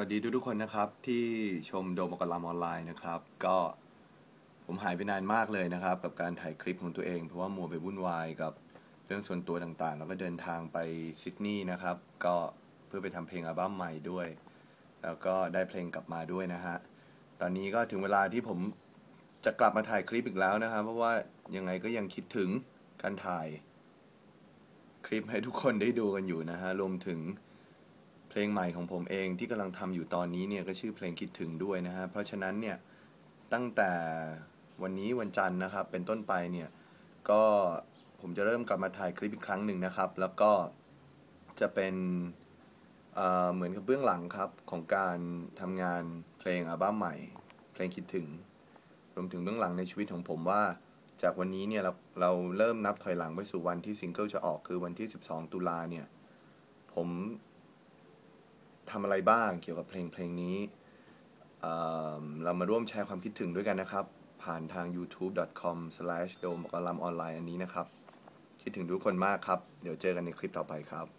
วัสดีทุกทุกคนนะครับที่ชมโดมกลามออนไลน์นะครับ ก็ผมหายไปนานมากเลยนะครับ กับการถ่ายคลิปของตัวเอง เพราะว่ามัวไปวุ่นวายกับเรื่องส่วนตัวต่างๆ แล้วก็เดินทางไปซิดนีย์นะครับ ก็เพื่อไปทำเพลงอัลบั้มใหม่ด้วย แล้วก็ได้เพลงกลับมาด้วยนะฮะตอนนี้ก็ถึงเวลาที่ผมจะกลับมาถ่ายคลิปอีกแล้วนะครับ เพราะว่ายังไงก็ยังคิดถึงการถ่ายคลิปให้ทุกคนได้ดูกันอยู่นะฮะรวมถึง เพลงใหม่ของผมเองที่กำลังทำอยู่ตอนนี้เนี่ยก็ชื่อเพลงคิดถึงด้วยนะฮะ เพราะฉะนั้นเนี่ยตั้งแต่วันนี้วันจันทร์นะครับ เป็นต้นไปเนี่ยก็ผมจะเริ่มกลับมาถ่ายคลิปอีกครั้งหนึ่งนะครับ แล้วก็จะเป็นเเหมือนกับเบื้องหลังครับของการทำงานเพลงอัลบั้มใหม่ เพลงคิดถึง รวมถึงเบื้องหลังในชีวิตของผมว่า จากวันนี้เนี่ยเราเราเริ่มนับถอยหลังไปสู่วันที่ซิงเกิลจะออกคือวันที่ 12 ตุลาเนี่ย ทำอะไรบ้างเกี่ยวกับเพลงเพลงนี้เเรามาร่วมแชร์ความคิดถึงด้วยกันนะครับ ผ่านทาง youtube.com slash โดมกลัมออนไลน์อันนี้นะครับ คิดถึงทุกคนมากครับ เดี๋ยวเจอกันในคลิปต่อไปครับ